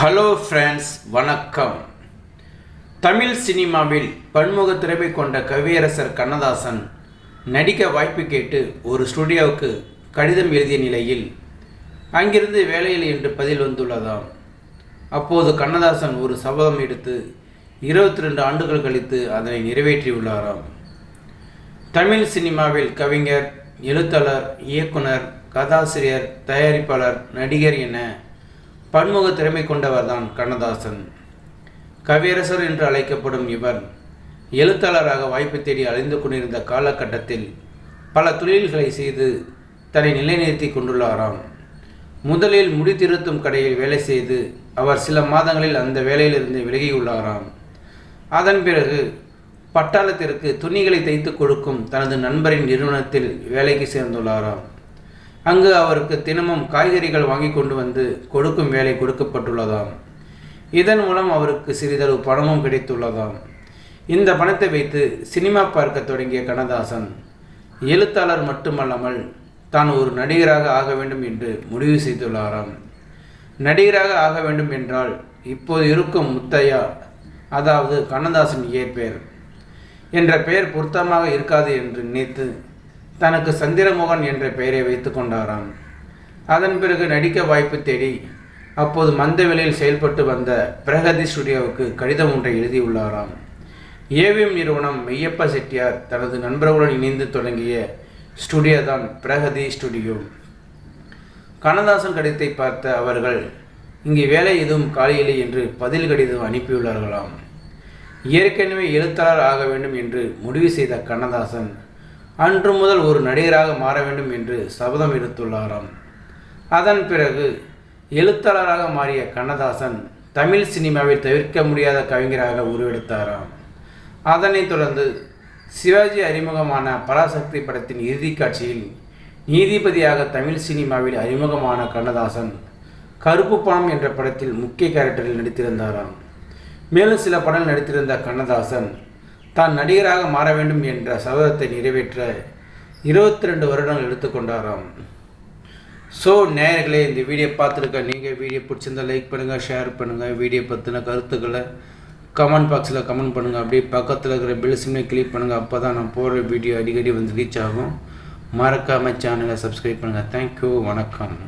Hello friends வணக்கம். தமிழ் சினிமாவில் பன்முக திறமை கொண்ட கவியரசர் கண்ணதாசன் நடிக்க வாய்ப்பு கேட்டு ஒரு ஸ்டுடியோவுக்கு கடிதம் எழுதிய நிலையில் அங்கிருந்து வேலையில் என்று பதில் வந்துள்ளதாம். அப்போது கண்ணதாசன் ஒரு சபதம் எடுத்து இருபத்தி ரெண்டு ஆண்டுகள் கழித்து அதனை நிறைவேற்றியுள்ளாராம் தமிழ் சினிமாவில் கவிஞர் எழுத்தாளர் இயக்குனர் கதாசிரியர் தயாரிப்பாளர் நடிகர் என பன்முக திறமை கொண்டவர்தான் கண்ணதாசன். கவியரசர் என்று அழைக்கப்படும் இவர் எழுத்தாளராக வாய்ப்பு தேடி அலைந்து கொண்டிருந்த காலகட்டத்தில் பல தொழில்களை செய்து தன்னை நிலைநிறுத்தி கொண்டுள்ளாராம். முதலில் முடித்திருத்தும் கடையில் வேலை செய்து அவர் சில மாதங்களில் அந்த வேலையிலிருந்து விலகியுள்ளாராம். அதன் பிறகு பட்டாளத்திற்கு துணிகளை தைத்து கொடுக்கும் தனது நண்பரின் நிறுவனத்தில் வேலைக்கு சேர்ந்துள்ளாராம். அங்கு அவருக்கு தினமும் காய்கறிகள் வாங்கி கொண்டு வந்து கொடுக்கும் வேலை கொடுக்கப்பட்டுள்ளதாம். இதன் மூலம் அவருக்கு சிறிதளவு பணமும் கிடைத்துள்ளதாம். இந்த பணத்தை வைத்து சினிமா பார்க்க தொடங்கிய கண்ணதாசன் எழுத்தாளர் மட்டுமல்லாமல் தான் ஒரு நடிகராக ஆக வேண்டும் என்று முடிவு செய்துள்ளாராம். நடிகராக ஆக வேண்டும் என்றால் இப்போது இருக்கும் முத்தையா அதாவது கண்ணதாசன் இயற்பெயர் என்ற பெயர் பொருத்தமாக இருக்காது என்று நினைத்து தனக்கு சந்திரமோகன் என்ற பெயரை வைத்து கொண்டாராம். அதன் பிறகு நடிக்க வாய்ப்பு தேடி அப்போது மந்தவெளியில் செயல்பட்டு வந்த பிரகதி ஸ்டுடியோவுக்கு கடிதம் ஒன்றை எழுதியுள்ளாராம். ஏவிஎம் நிறுவனம் மெய்யப்ப செட்டியார் தனது நண்பர்களுடன் இணைந்து தொடங்கிய ஸ்டுடியோ தான் பிரகதி ஸ்டுடியோ. கண்ணதாசன் கடிதத்தை பார்த்த அவர்கள் இங்கே வேலை எதுவும் காலியில்லை என்று பதில் கடிதம் அனுப்பியுள்ளார்களாம். ஏற்கனவே எழுத்தாளர் ஆக வேண்டும் என்று முடிவு செய்த கண்ணதாசன் அன்று முதல் ஒரு நடிகராக மாற வேண்டும் என்று சபதம் எடுத்துள்ளாராம். அதன் பிறகு எழுத்தாளராக மாறிய கண்ணதாசன் தமிழ் சினிமாவில் தவிர்க்க முடியாத கவிஞராக உருவெடுத்தாராம். அதனைத் தொடர்ந்து சிவாஜி அறிமுகமான பராசக்தி படத்தின் இறுதிக் காட்சியில் நீதிபதியாக தமிழ் சினிமாவில் அறிமுகமான கண்ணதாசன் கருப்பு பணம் என்ற படத்தில் முக்கிய கேரக்டரில் நடித்திருந்தாராம். மேலும் சில படங்கள் நடித்திருந்த கண்ணதாசன் தான் நடிகராக மாற வேண்டும் என்ற சபதத்தை நிறைவேற்ற இருபத்தி ரெண்டு வருடங்கள் எடுத்துக்கொண்டாராம் ஸோ நேயர்களே இந்த வீடியோ பார்த்துருக்க நீங்கள் வீடியோ பிடிச்சிருந்தா லைக் பண்ணுங்கள் ஷேர் பண்ணுங்கள் வீடியோ பற்றின கருத்துக்களை கமெண்ட் பாக்ஸில் கமெண்ட் பண்ணுங்கள் அப்படியே பக்கத்தில் இருக்கிற பெல் சிம்னை கிளிக் பண்ணுங்கள் அப்போ தான் நான் போடுற வீடியோ அடிக்கடி வந்து ரீச் ஆகும். மறக்காமல் சேனலை சப்ஸ்கிரைப் பண்ணுங்கள் தேங்க்யூ வணக்கம்.